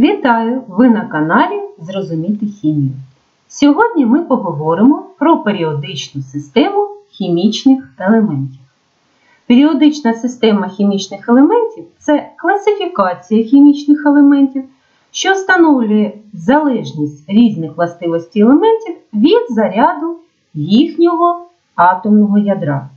Вітаю! Ви на каналі Зрозуміти хімію. Сьогодні ми поговоримо про періодичну систему хімічних елементів. Періодична система хімічних елементів це класифікація хімічних елементів, що встановлює залежність різних властивостей елементів від заряду їхнього атомного ядра.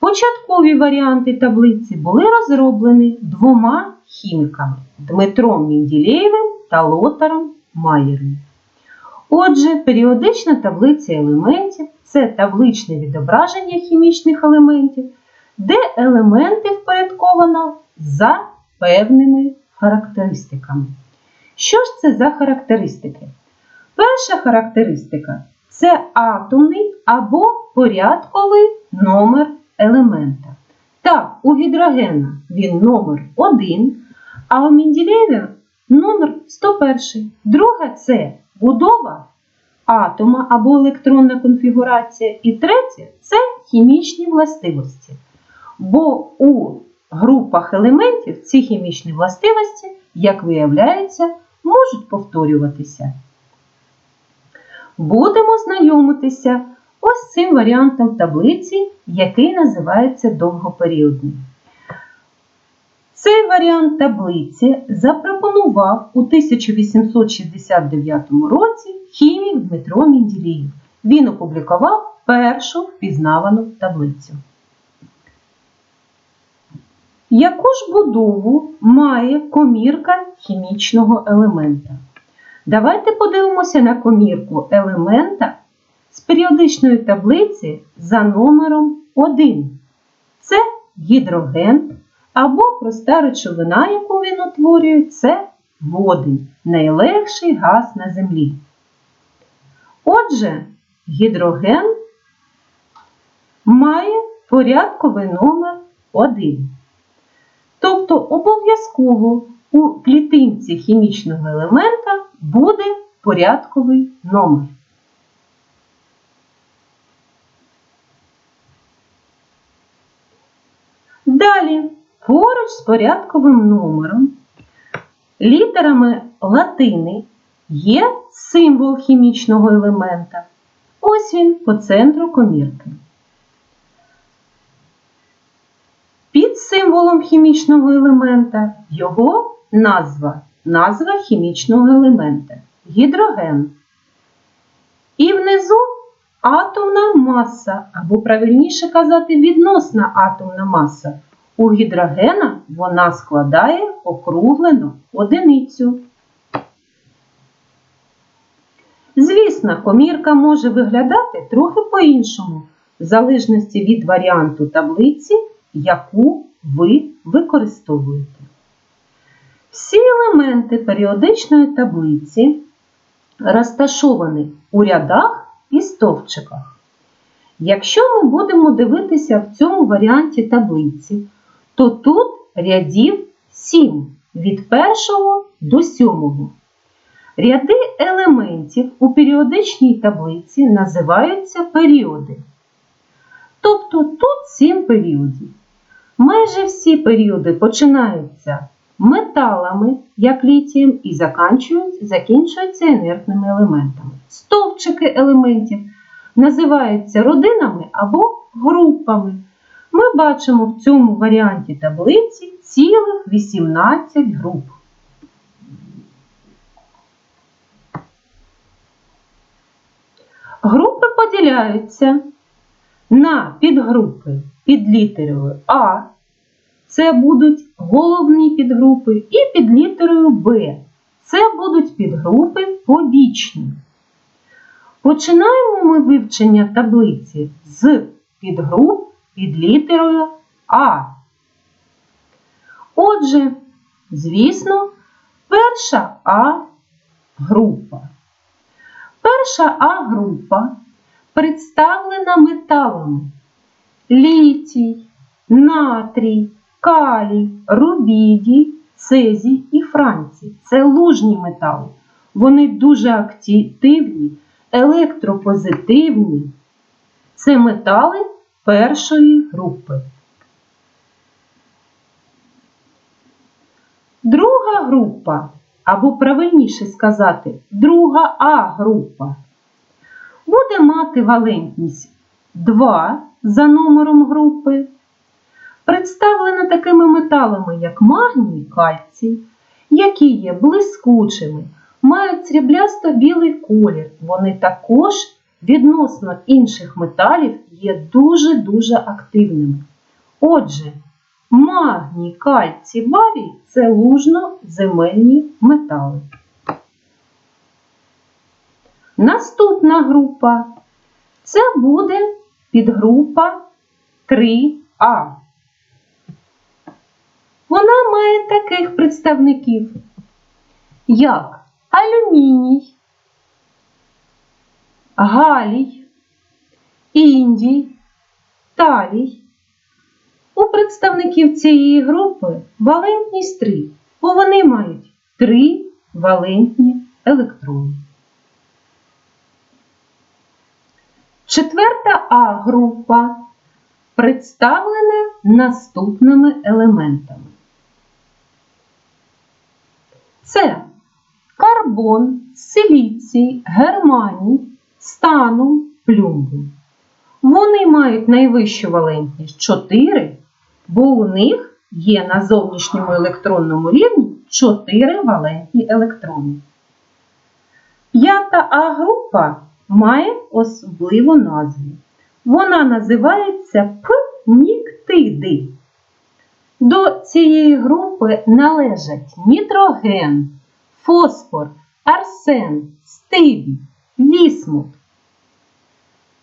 Початкові варіанти таблиці були розроблені двома хіміками Дмитром Мінділеєвим та Лотаром Майєром. Отже, періодична таблиця елементів це табличне відображення хімічних елементів, де елементи впорядковано за певними характеристиками. Що ж це за характеристики? Перша характеристика це атомний або порядковий номер елемента. Так, у гідрогена він номер 1, а у Менділеєва номер 101. Друга це будова атома або електронна конфігурація. І третє це хімічні властивості. Бо у групах елементів ці хімічні властивості, як виявляється, можуть повторюватися. Будемо знайомитися ось цим варіантом таблиці, який називається довгоперіодний. Цей варіант таблиці запропонував у 1869 році хімік Дмитро Мінділієв. Він опублікував першу впізнавану таблицю. Яку ж будову має комірка хімічного елемента? Давайте подивимося на комірку елемента з періодичної таблиці за номером 1. Це гідроген або проста речовина, яку він утворює, це водень, найлегший газ на землі. Отже, гідроген має порядковий номер 1. Тобто обов'язково у клітинці хімічного елемента буде порядковий номер. Далі, поруч з порядковим номером, літерами латини є символ хімічного елемента. Ось він по центру комірки. Під символом хімічного елемента його назва, назва хімічного елемента гідроген. І внизу атомна маса, або правильніше казати, відносна атомна маса. У гідрогена вона складає округлену одиницю. Звісно, комірка може виглядати трохи по-іншому, в залежності від варіанту таблиці, яку ви використовуєте. Всі елементи періодичної таблиці розташовані у рядах і стовпчиках. Якщо ми будемо дивитися в цьому варіанті таблиці, то тут рядів 7 від 1 до 7. Ряди елементів у періодичній таблиці називаються періоди. Тобто тут 7 періодів. Майже всі періоди починаються металами, як літієм, і закінчуються інертними елементами. Стовпчики елементів називаються родинами або групами. Ми бачимо в цьому варіанті таблиці цілих 18 груп. Групи поділяються на підгрупи під літерою А. Це будуть головні підгрупи, і під літерою Б. Це будуть підгрупи побічні. Починаємо ми вивчення таблиці з підгруп під літерою А. Отже, звісно, перша А група. Перша А група представлена металами літій, натрій, калій, рубідій, цезій і францій. Це лужні метали. Вони дуже активні, електропозитивні. Це метали першої групи. Друга група або правильніше сказати, друга А група, буде мати валентність 2 за номером групи, представлена такими металами, як магній і кальцій, які є блискучими, мають сріблясто-білий колір. Вони також відносно інших металів є дуже-дуже активними. Отже, магній, кальцій, барій – це лужно-земельні метали. Наступна група це буде підгрупа 3А. Вона має таких представників, як алюміній, галій, індій, талій. У представників цієї групи валентність 3, бо вони мають 3 валентні електрони. Четверта А група представлена наступними елементами. Це карбон, силіцій, германій, станум, плюмбум. Вони мають найвищу валентність 4, бо у них є на зовнішньому електронному рівні 4 валентні електрони. П'ята А група має особливу назву. Вона називається пніктиди. До цієї групи належать нітроген, фосфор, арсен, стибій, вісмут.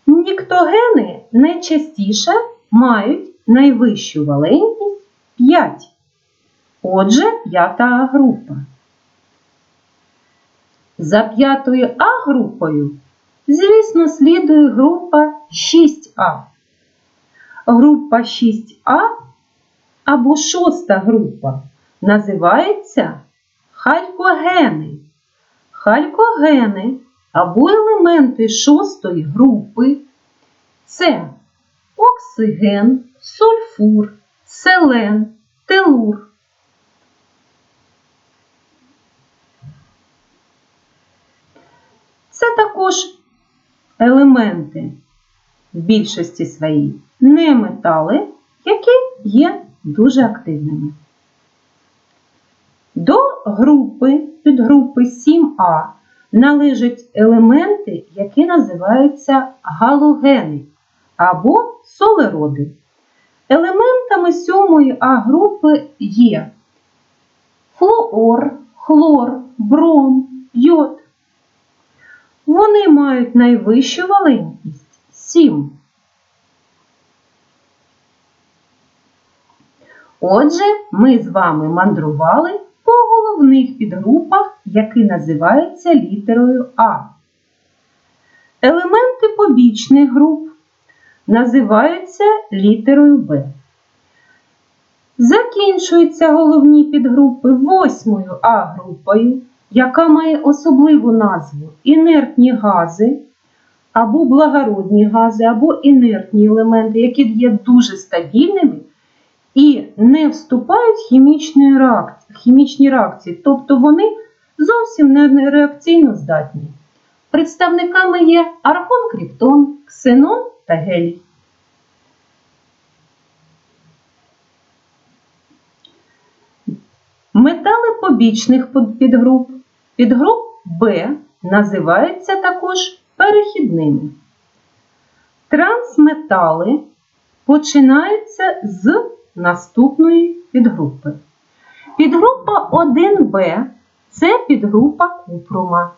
Ніктогени найчастіше мають найвищу валентність 5. Отже, п'ята група. За п'ятою А групою, звісно, слідує група 6А. Група 6А або шоста група називається халькогени. Халькогени або елементи шостої групи це оксиген, сульфур, селен, телур. Це також елементи в більшості своїй не метали, які є дуже активними. До групи підгрупи 7А належать елементи, які називаються галогени або солероди. Елементами 7 А групи є флуор, хлор, бром, йод. Вони мають найвищу валентність 7. Отже, ми з вами мандрували по головних підгрупах, які називаються літерою А. Елементи побічних груп називаються літерою Б. Закінчуються головні підгрупи восьмою А групою, яка має особливу назву інертні гази, або благородні гази, або інертні елементи, які є дуже стабільними і не вступають в хімічні реакції, хімічні реакції, тобто вони зовсім не реакційно здатні. Представниками є аргон, криптон, ксенон та гелій. Метали побічних підгруп, підгруп Б називаються також перехідними. Трансметали починаються з наступної підгрупи. Підгрупа 1Б це підгрупа купрума.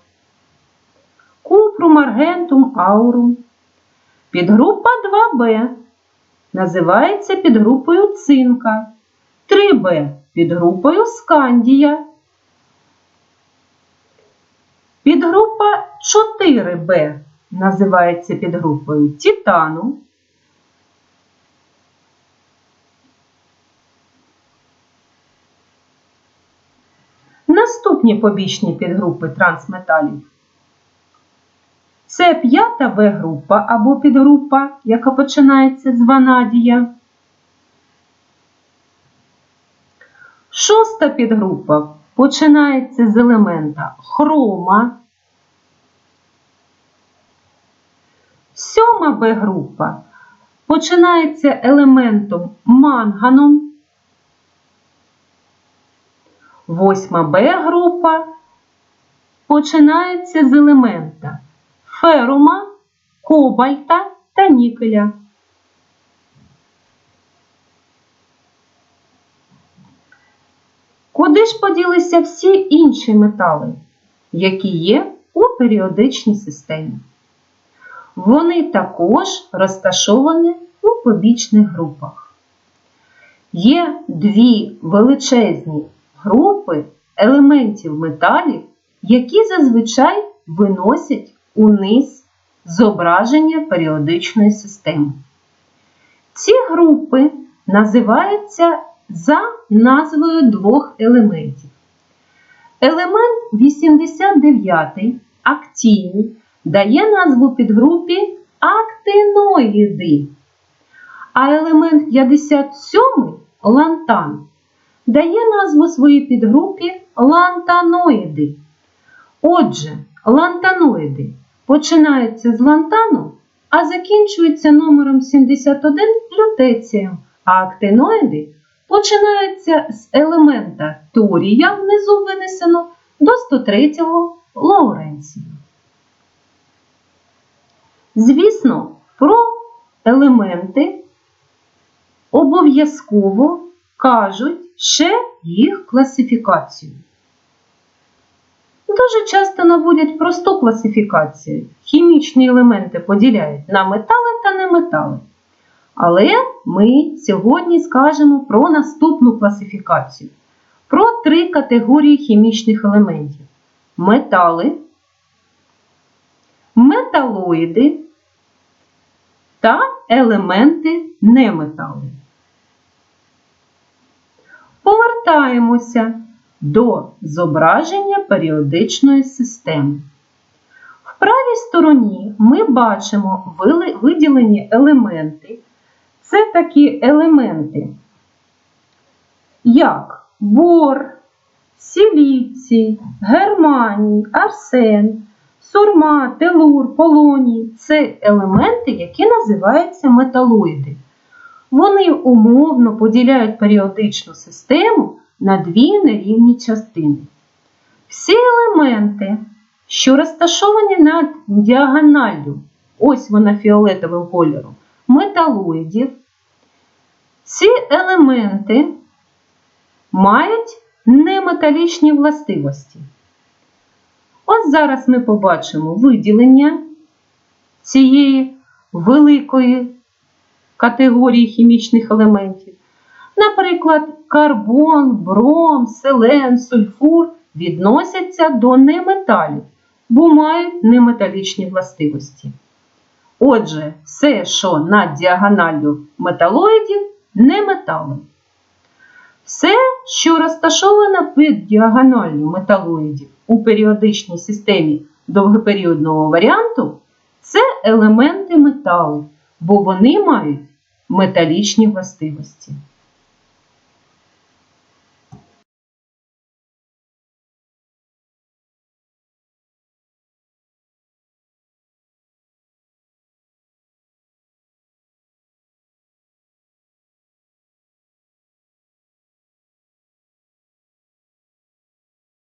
Купрум, аргентум, аурум. Підгрупа 2Б називається підгрупою цинка. 3Б підгрупою скандія. Підгрупа 4Б називається підгрупою титану. Наступні побічні підгрупи трансметалів. Це п'ята В-група або підгрупа, яка починається з ванадія. Шоста підгрупа починається з елемента хрома. Сьома Б група починається елементом манганом. Восьма Б група починається з елемента ферума, кобальта та нікеля. Куди ж поділися всі інші метали, які є у періодичній системі? Вони також розташовані у побічних групах. Є дві величезні групи елементів металів, які зазвичай виносять униз зображення періодичної системи. Ці групи називаються за назвою двох елементів. Елемент 89 актійний дає назву підгрупі актиноїди, а елемент 57 лантан дає назву своїй підгрупі лантаноїди. Отже, лантаноїди починаються з лантану, а закінчуються номером 71 лютецієм, а актиноїди починаються з елемента торія внизу винесено до 103-го лауренцію. Звісно, про елементи обов'язково кажуть ще їх класифікацію. Дуже часто наводять просту класифікацію. Хімічні елементи поділяють на метали та неметали. Але ми сьогодні скажемо про наступну класифікацію. Про три категорії хімічних елементів: метали, металоїди та елементи неметали. Повертаємося до зображення періодичної системи. В правій стороні ми бачимо виділені елементи. Це такі елементи, як бор, сіліцій, германій, арсен, сурма, телур, полоній це елементи, які називаються металоїди. Вони умовно поділяють періодичну систему на дві нерівні частини. Всі елементи, що розташовані над діагоналлю, ось вона фіолетовим кольором, металоїдів, ці елементи мають неметалічні властивості. Ось зараз ми побачимо виділення цієї великої категорії хімічних елементів. Наприклад, карбон, бром, селен, сульфур відносяться до неметалів, бо мають неметалічні властивості. Отже, все, що над діагоналлю металоїдів, не метали. Все, що розташовано під діагоналлю металоїдів у періодичній системі довгоперіодного варіанту, це елементи металу, бо вони мають металічні властивості.